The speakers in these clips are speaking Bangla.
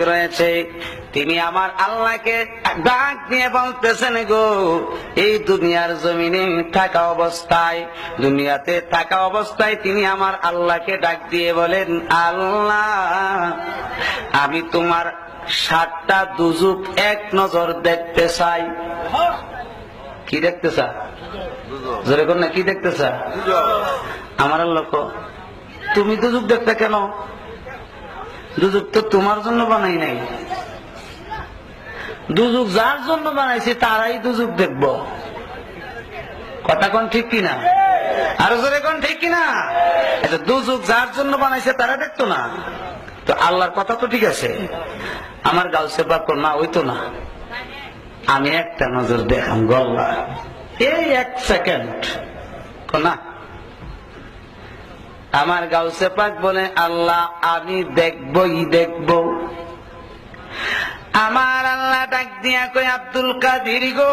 রয়েছে তিনি আমার আল্লাহকে ডাক দিয়ে বলতেছেন গো, এই দুনিয়ার জমিনে থাকা অবস্থায়, দুনিয়াতে থাকা অবস্থায় তিনি আমার আল্লাহকে ডাক দিয়ে বলেন, আল্লাহ, আমি তোমার সাতটা দুজুক এক নজর দেখতে চাই। কি দেখতে চা? জোরে না, কি দেখতে চা? আমার লোক তুমি দুজুক দেখতে কেন? দুজুক তো তোমার জন্য বানাই নাই। দুজুক যার জন্য বানাইছে তারাই দুজুক দেখব। কথা কোন ঠিক কিনা? আরও জোরে কোন ঠিক কিনা? আচ্ছা দুজুক যার জন্য বানাইছে তারা দেখতো না। তো আল্লাহর কথা তো ঠিক আছে। আমার গাল সেবা কর না ওই তো না। আমি একটা নজর দেখাম গল্লা এই এক সেকেন্ড। না আমার গাউসে পাক বলে, আল্লাহ, আমি দেখবই দেখব। আমার আল্লাহ ডাক দিয়া কই আব্দুল কাদির গো।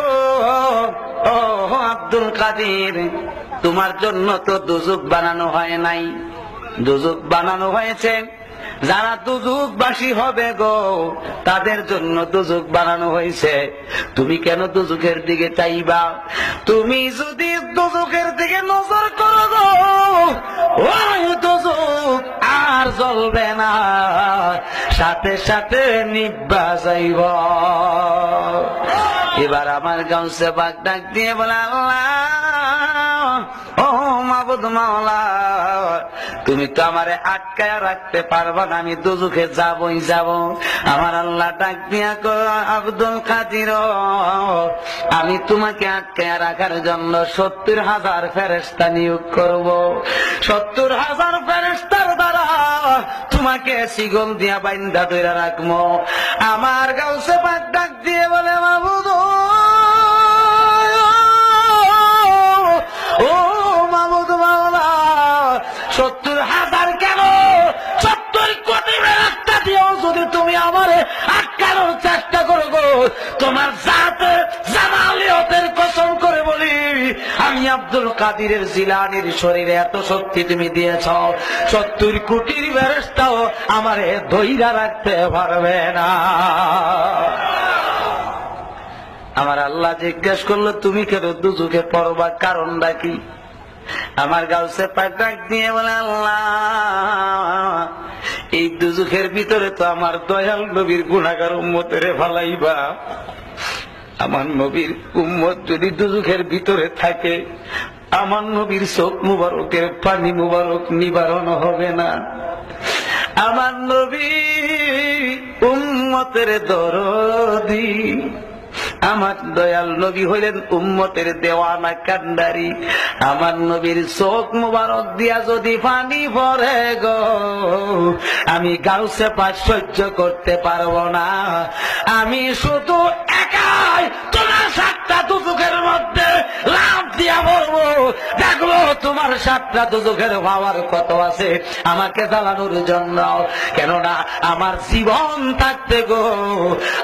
ও আব্দুল কাদির, তোমার জন্য তো দুজুক বানানো হয় নাই। দুজুক বানানো হয়েছে। যারা দুজুকবাসী হবে গো, তাদের জন্য দুজুক বানানো হয়েছে। তুমি কেন দুজুকের দিকে চাইবা? তুমি যদি দুজুকের দিকে নজর জ্বলবে না। সাথে সাথে নিব্বা যাইব। এবার আমার গাউসে বাগ ডাক দিয়ে বলে ও মাবুদ মাওলা, তুমি তো আমারে আটকায় রাখতে পারবা না, আমি দুজুকে যাবই যাব। আমার আল্লাহ ডাক দিয়া আব্দুল কাদির, আমি তোমাকে আটকায় রাখার জন্য সত্তর হাজার ফেরেস্তা নিয়োগ করব। সত্তর হাজার ফেরেস্তার দ্বারা তোমাকে শিগল দিয়া বাইন্দা ধরে রাখব আমার গাউসে পাক ডাক দিয়ে বলে মাবুদ ও সত্তর হাজার কেন? সত্তর কোটি রাস্তা দিয়েও যদি তুমি আমারে আটকানোর চেষ্টা করো তোমার জাতে আব্দুল কাদিরের জিলানির শরীরে এত শক্তি তুমি দিয়েছ। সত্তর কোটির ব্যবস্থাও আমারে ধৈরা রাখতে পারবে না। আমার আল্লাহ জিজ্ঞেস করল, তুমি কেন দুজুকে পড়বা? কারণটা কি? আমার গাউসে পাক ডাক দিয়ে বলে, আল্লাহ, এই দুজুখের ভিতরে তো আমার দয়াল নবীর গুণাগার উম্মতের ভালাইবা। আমার নবীর উম্মত যদি দুজুখের ভিতরে থাকে, আমার নবীর চোখ মুবারকের পানি মুবারক নিবারণ হবে না। আমার নবী উম্মতের দরদি, আমার দয়াল নবী হইলেন উম্মতের দেওয়ানা কান্ডারি আমার নবীর চোখ মুবারক দিয়া যদি পানি ভরে গো, আমি গাউসে পাশ সহ্য করতে পারব না। আমি শুধু একাই তোমার সাতটা দুচোখের মধ্যে লাভ দিয়া বলব। দেখল তোমার সাতটা পাওয়ার কত আছে? আমাকে জ্বালানোর জন্য। কেননা আমার জীবন থাকতে গো।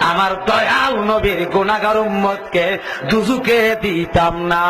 আমার দয়াল নবীর গুণাগার উম্মতকে দুজুকে দিতাম না।